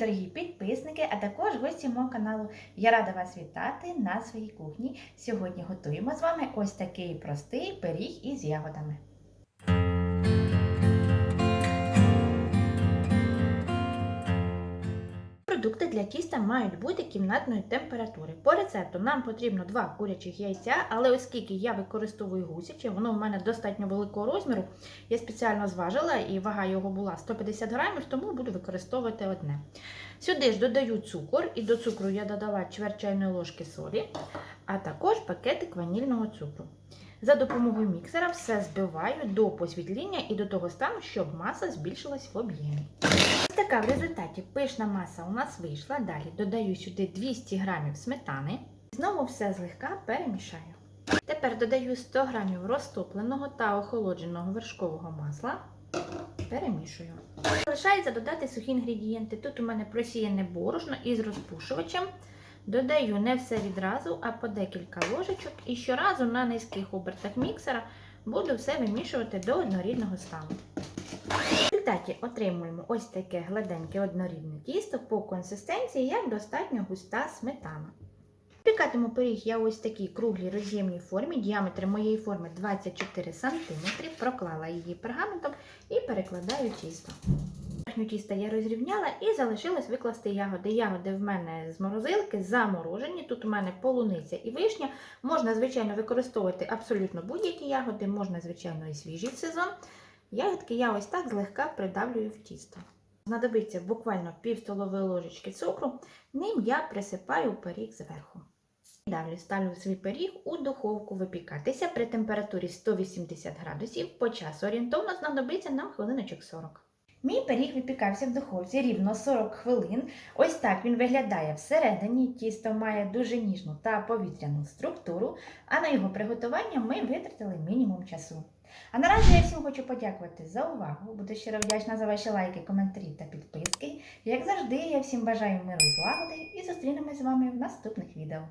дорогі підписники, а також гості мого каналу. Я рада вас вітати на своїй кухні. Сьогодні готуємо з вами ось такий простий пиріг із ягодами. Продукти для тіста мають бути кімнатної температури. По рецепту нам потрібно два курячих яйця, але оскільки я використовую гусяче, воно в мене достатньо великого розміру, я спеціально зважила і вага його була 150 грамів, тому буду використовувати одне. Сюди ж додаю цукор, і до цукру я додала чверть чайної ложки солі, а також пакетик ванільного цукру. За допомогою міксера все збиваю до посвітління і до того стану, щоб маса збільшилась в об'ємі. Така в результаті пишна маса у нас вийшла. Далі додаю сюди 200 г сметани. Знову все злегка перемішаю. Тепер додаю 100 г розтопленого та охолодженого вершкового масла. Перемішую. Залишається додати сухі інгредієнти. Тут у мене просіяне борошно із розпушувачем. Додаю не все відразу, а по декілька ложечок. І щоразу на низьких обертах міксера буду все вимішувати до однорідного стану. Результаті отримуємо ось таке гладеньке однорідне тісто по консистенції, як достатньо густа сметана. Пікатиму пиріг я ось такій круглій роз'ємній формі, діаметр моєї форми 24 см, проклала її пергаментом і перекладаю тісто. Верхню тіста я розрівняла і залишилось викласти ягоди. Ягоди в мене з морозилки заморожені. Тут у мене полуниця і вишня. Можна, звичайно, використовувати абсолютно будь-які ягоди, можна, звичайно, і свіжі в сезон. Ягодки я ось так злегка придавлюю в тісто. Знадобиться буквально пів столової ложечки цукру, ним я присипаю пиріг зверху. Далі ставлю свій пиріг у духовку випікатися при температурі 180 градусів. По часу орієнтовно знадобиться нам хвилиночок 40. Мій пиріг випікався в духовці рівно 40 хвилин. Ось так він виглядає всередині. Тісто має дуже ніжну та повітряну структуру, а на його приготування ми витратили мінімум часу. А наразі я всім хочу подякувати за увагу. Буду щиро вдячна за ваші лайки, коментарі та підписки. Як завжди, я всім бажаю миру і злагоди і зустрінемось з вами в наступних відео.